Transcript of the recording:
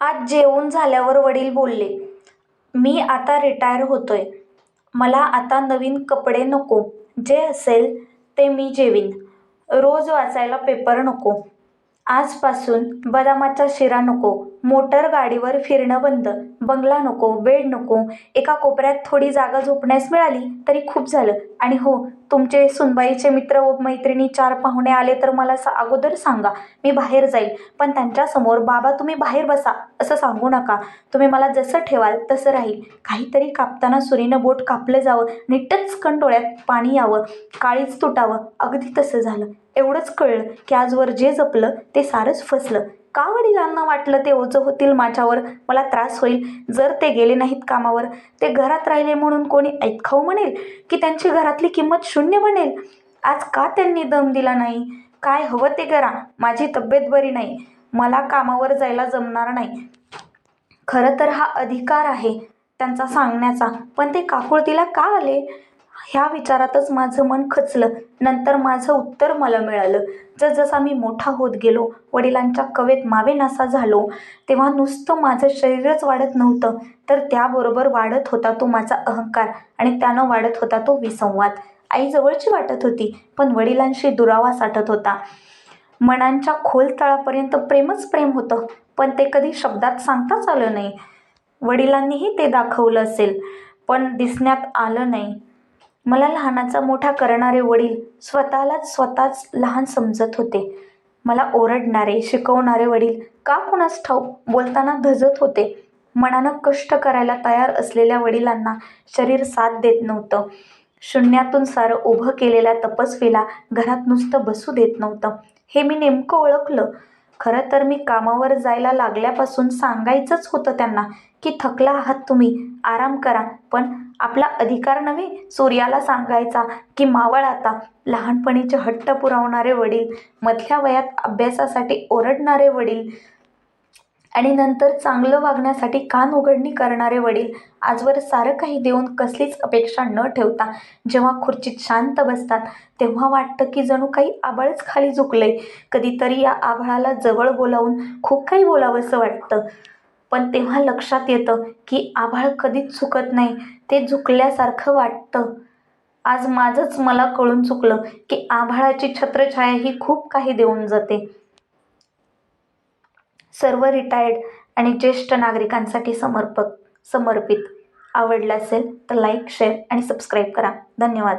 आज जेवून झाल्यावर वडील बोलले, मी आता रिटायर होतोय. मला आता नवीन कपडे नको. जे असेल ते मी जेवीन. रोज वाचायला पेपर नको. आजपासून बदामाचा शिरा नको. मोटर गाडीवर फिरणं बंद. बंगला नको. बेड नको. एका कोपऱ्यात थोडी जागा झोपण्यास मिळाली तरी खूप झालं. आणि हो, तुमचे सुनबाईचे मित्र व मैत्रिणी चार पाहुणे आले तर मला अगोदर सांगा. मी बाहेर जाईल. पण त्यांच्यासमोर बाबा तुम्ही बाहेर बसा असं सांगू नका. तुम्ही मला जसं ठेवाल तसं राहील. काहीतरी कापताना सुरीनं बोट कापलं जावं नीटच टचकन डोळ्यात पाणी यावं, काळीच तुटावं. अगदी तसं झालं. एवढंच कळलं की आजवर जे जपलं ते सारंच फसलं. का वडिलांना वाटलं ते ओझं होतील माझ्यावर, मला त्रास होईल जर ते गेले नाहीत कामावर. ते घरात राहिले म्हणून कोणी ऐतखाऊ म्हणेल की त्यांची घरातली किंमत शून्य म्हणेल आज का त्यांनी दम दिला नाही? काय हवं ते करा. माझी तब्येत बरी नाही. मला कामावर जायला जमणार नाही. खरं तर हा अधिकार आहे त्यांचा सांगण्याचा. पण ते काकुळतीला का आले? ह्या विचारातच माझं मन खचलं. नंतर माझं उत्तर मला मिळालं. जसजसा मी मोठा होत गेलो, वडिलांच्या कवेत मावेनासा झालो, तेव्हा नुसतं माझं शरीरच वाढत नव्हतं, तर त्याबरोबर वाढत होता तो माझा अहंकार आणि त्यानं वाढत होता तो विसंवाद. आई जवळची वाटत होती, पण वडिलांशी दुरावा साठत होता. मनांच्या खोल तळापर्यंत प्रेमच प्रेम होतं, पण ते कधी शब्दात सांगताच आलं नाही. वडिलांनीही ते दाखवलं असेल, पण दिसण्यात आलं नाही. मला लहानाचा मोठा करणारे वडील स्वतःलाच स्वतःच लहान समजत होते. मला ओरडणारे, शिकवणारे वडील का कुणास ठाऊक बोलताना धजत होते. मनानं कष्ट करायला तयार असलेल्या वडिलांना शरीर साथ देत नव्हतं. शून्यातून सारं उभं केलेल्या तपस्वीला घरात नुसतं बसू देत नव्हतं. हे मी नेमकं ओळखलं. खरं तर मी कामावर जायला लागल्यापासून सांगायचंच होतं त्यांना की थकला आहात तुम्ही, आराम करा. पण आपला अधिकार नव्हे सूर्याला सांगायचा की मावळ आता. लहानपणीचे हट्ट पुरवणारे वडील, मधल्या वयात अभ्यासासाठी ओरडणारे वडील आणि नंतर चांगलं वागण्यासाठी कान उघडणी करणारे वडील आजवर सारं काही देऊन कसलीच अपेक्षा न ठेवता जेव्हा खुर्चीत शांत बसतात, तेव्हा वाटतं की जणू काही आभाळच खाली झुकलंय. कधीतरी या आभाळाला जवळ बोलावून खूप काही बोलावंसं वाटतं. पण तेव्हा लक्षात येतं की आभाळ कधीच झुकत नाही, ते झुकल्यासारखं वाटतं. आज माझंच मला कळून चुकलं की आभाळाची छत्रछाया ही खूप काही देऊन जाते. सर्व रिटायर्ड आणि ज्येष्ठ नागरिकांसाठी समर्पक समर्पित. आवडलं असेल तर लाईक, शेअर आणि सबस्क्राईब करा. धन्यवाद.